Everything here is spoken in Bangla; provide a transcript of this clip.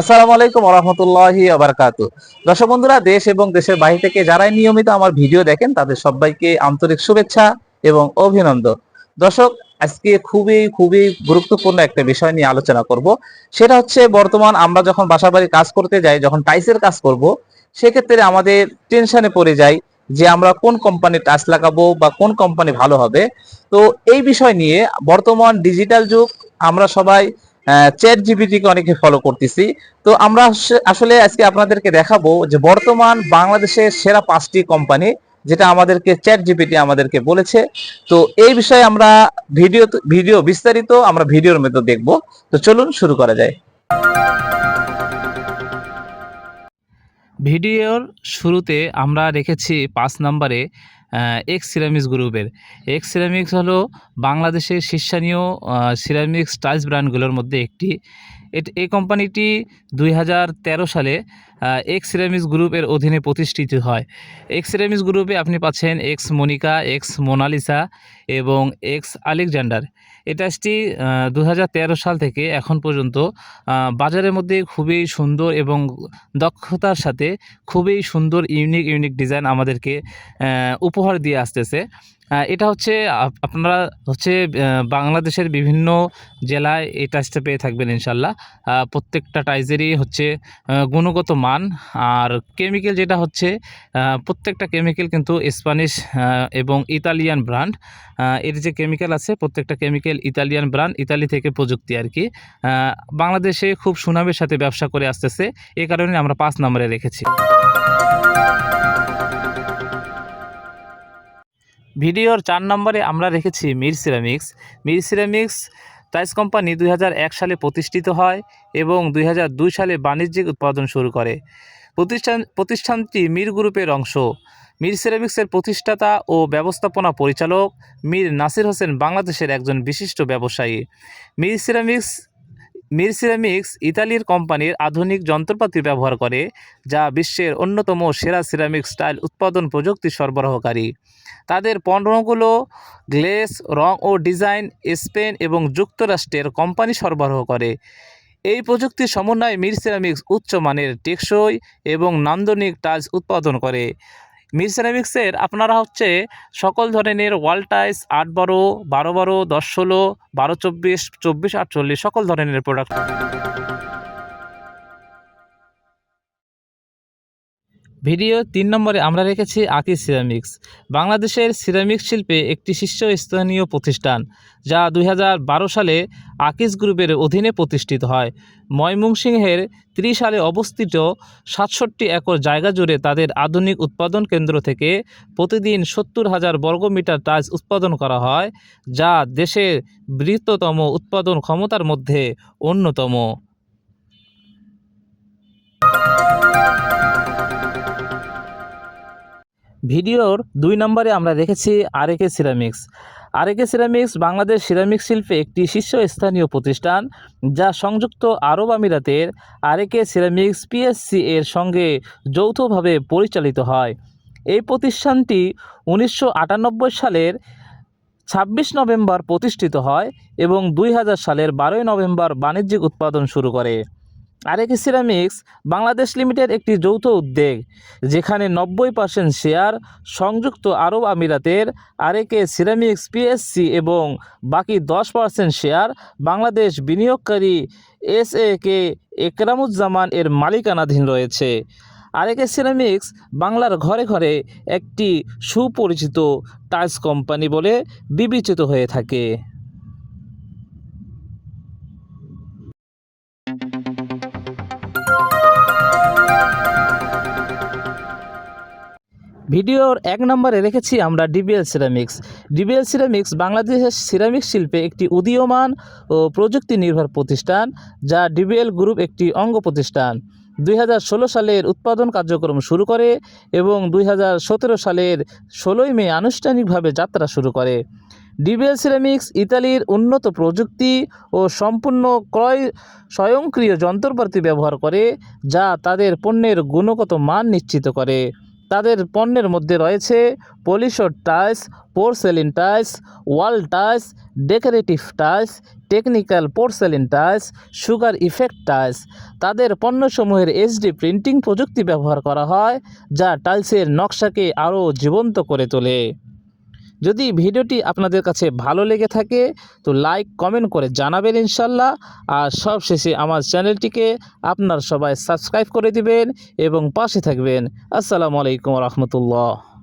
আসসালামু আলাইকুম রহমতুল্লাহি আবরকাত দর্শক বন্ধুরা, দেশ এবং দেশের বাইরে থেকে যারাই নিয়মিত আমার ভিডিও দেখেন, তাদের সবাইকে আন্তরিক শুভেচ্ছা এবং অভিনন্দন। দর্শক, আজকে খুবই খুবই গুরুত্বপূর্ণ একটা বিষয় নিয়ে আলোচনা করব। সেটা হচ্ছে, বর্তমান আমরা যখন বাসা বাড়ি কাজ করতে যাই, যখন টাইসের কাজ করব, সেক্ষেত্রে আমাদের টেনশনে পড়ে যাই যে আমরা কোন কোম্পানির টাচ লাগাবো বা কোন কোম্পানি ভালো হবে। তো এই বিষয় নিয়ে বর্তমান ডিজিটাল যুগ, আমরা সবাই চ্যাট জিপিটি কে অনেকে ফলো করতেছি। তো আমরা আসলে আজকে আপনাদেরকে দেখাবো যে বর্তমান বাংলাদেশের সেরা পাঁচটি কোম্পানি যেটা আমাদেরকে চ্যাট জিপিটি আমাদেরকে বলেছে। তো এই বিষয়ে আমরা ভিডিও ভিডিও বিস্তারিত আমরা ভিডিওর মধ্যে দেখব। তো চলুন শুরু করা যায়। ভিডিওর শুরুতে আমরা রেখেছি পাঁচ নম্বরে এক্স সিরামিক্স গ্রুপের। এক্স সিরামিক্স হলো বাংলাদেশের শীর্ষানীয় সিরামিক্স টাইলস ব্র্যান্ডগুলোর মধ্যে একটি। এই কোম্পানিটি দুই হাজার তেরো সালে এক্স সিরামিক্স গ্রুপের অধীনে প্রতিষ্ঠিত হয়। এক্স সিরামিক্স গ্রুপে আপনি পাচ্ছেন X Monica X Mona Lisa এবং এক্স আলেকজান্ডার এটাচটি দু সাল থেকে এখন পর্যন্ত বাজারের মধ্যে খুবই সুন্দর এবং দক্ষতার সাথে খুবই সুন্দর, ইউনিক ইউনিক ডিজাইন আমাদেরকে উপহার দিয়ে আসতেছে। এটা হচ্ছে, আপ- আপনারা হচ্ছে বাংলাদেশের বিভিন্ন জেলায় এই টাইসটা পেয়ে থাকবেন ইনশাল্লাহ। প্রত্যেকটা টাইজেরই হচ্ছে গুণগত মান। আর কেমিক্যাল যেটা হচ্ছে প্রত্যেকটা কেমিক্যাল কিন্তু স্প্যানিশ এবং ইতালিয়ান ব্র্যান্ড এর যে কেমিক্যাল আছে, প্রত্যেকটা কেমিক্যাল ইতালিয়ান ব্র্যান্ড ইতালি থেকে প্রযুক্তি আর কি। বাংলাদেশে খুব সুনামের সাথে ব্যবসা করে আসতেছে। এ কারণে আমরা পাঁচ নম্বরে রেখেছি। ভিডিওর চার নম্বরে আমরা রেখেছি Mir Ceramics. Mir Ceramics tiles company দুই হাজার এক সালে প্রতিষ্ঠিত হয় এবং দুই হাজার দুই সালে বাণিজ্যিক উৎপাদন শুরু করে। প্রতিষ্ঠান, প্রতিষ্ঠানটি মির গ্রুপের অংশ। মির সিরামিক্সের প্রতিষ্ঠাতা ও ব্যবস্থাপনা পরিচালক মীর নাসির হোসেন বাংলাদেশের একজন বিশিষ্ট ব্যবসায়ী। মির সিরামিক্স মির সিরামিক্স ইতালির কোম্পানির আধুনিক যন্ত্রপাতি ব্যবহার করে, যা বিশ্বের অন্যতম সেরা সিরামিক স্টাইল উৎপাদন প্রযুক্তি সরবরাহকারী। তাদের পণ্যগুলো গ্লেস, রং ও ডিজাইন, স্পেন এবং যুক্তরাষ্ট্রের কোম্পানি সরবরাহ করে। এই প্রযুক্তির সমন্বয়ে মির সিরামিক্স উচ্চমানের টেকসই এবং নান্দনিক টাইলস উৎপাদন করে। মির সেরামিক্সের আপনারা হচ্ছে সকল ধরনের ওয়াল টাইস আট বারো বারো বারো, দশ ষোলো, বারো চব্বিশ চব্বিশ, আটচল্লিশ, সকল ধরনের প্রোডাক্ট ভিডিও তিন নম্বরে আমরা রেখেছি আকি সিরামিক্স। বাংলাদেশের সিরামিক শিল্পে একটি শীর্ষস্থানীয় প্রতিষ্ঠান, যা দু হাজার বারো সালে আকিস গ্রুপের অধীনে প্রতিষ্ঠিত হয়। ময়মনসিংহের ত্রিশ সালে অবস্থিত সাতষট্টি একর জায়গা জুড়ে তাদের আধুনিক উৎপাদন কেন্দ্র থেকে প্রতিদিন সত্তর হাজার বর্গমিটার টাইলস উৎপাদন করা হয়, যা দেশের বৃহত্তম উৎপাদন ক্ষমতার মধ্যে অন্যতম। ভিডিওর দুই নম্বরে আমরা রেখেছি RAK Ceramics. RAK Ceramics Bangladesh ceramic শিল্পে একটি শীর্ষস্থানীয় প্রতিষ্ঠান, যা সংযুক্ত আরব আমিরাতের আরেকে সিরামিক্স পিএসসি এর সঙ্গে যৌথভাবে পরিচালিত হয়। এই প্রতিষ্ঠানটি উনিশশো আটানব্বই সালের ছাব্বিশ নভেম্বর প্রতিষ্ঠিত হয় এবং দুই হাজার সালের বারোই নভেম্বর বাণিজ্যিক উৎপাদন শুরু করে। আরেকে সিরামিক্স বাংলাদেশ লিমিটেড একটি যৌথ উদ্যোগ, যেখানে নব্বই পার্সেন্ট শেয়ার সংযুক্ত আরব আমিরাতের আরেকে সিরামিক্স পিএসসি এবং বাকি দশ পার্সেন্ট শেয়ার বাংলাদেশ বিনিয়োগকারী এস এ কে একরামুজ্জামান এর মালিকানাধীন রয়েছে। আরেকে সিরামিক্স বাংলার ঘরে ঘরে একটি সুপরিচিত টাইলস কোম্পানি বলে বিবেচিত হয়ে থাকে। ভিডিওর এক নম্বরে রেখেছি আমরা ডিবিএল সিরামিক্স ডিবিএল সিরামিক্স বাংলাদেশের সিরামিক শিল্পে একটি উদীয়মান ও প্রযুক্তি নির্ভর প্রতিষ্ঠান, যা ডিবিএল গ্রুপ একটি অঙ্গ প্রতিষ্ঠান। দুই হাজার ষোলো সালের উৎপাদন কার্যক্রম শুরু করে এবং দুই হাজার সতেরো সালের ষোলোই মে আনুষ্ঠানিকভাবে যাত্রা শুরু করে। ডিবিএল সিরামিক্স ইতালির উন্নত প্রযুক্তি ও সম্পূর্ণ ক্রয় স্বয়ংক্রিয় যন্ত্রপাতি ব্যবহার করে, যা তাদের পণ্যের গুণগত মান নিশ্চিত করে। তাদের পণ্যের মধ্যে রয়েছে polished tiles, porcelain tiles, wall tiles, decorative tiles, technical porcelain tiles, sugar effect tiles. তাদের পণ্যসমূহের এইচডি প্রিন্টিং প্রযুক্তি ব্যবহার করা হয়, যা টাইলসের নকশাকে আরও জীবন্ত করে তোলে। যদি ভিডিওটি আপনাদের কাছে ভালো লেগে থাকে, তো লাইক কমেন্ট করে জানাবেন ইনশাল্লাহ। আর সবশেষে আমার চ্যানেলটিকে আপনার সবাই সাবস্ক্রাইব করে দিবেন এবং পাশে থাকবেন। আসসালামু আলাইকুম রহমতুল্লাহ।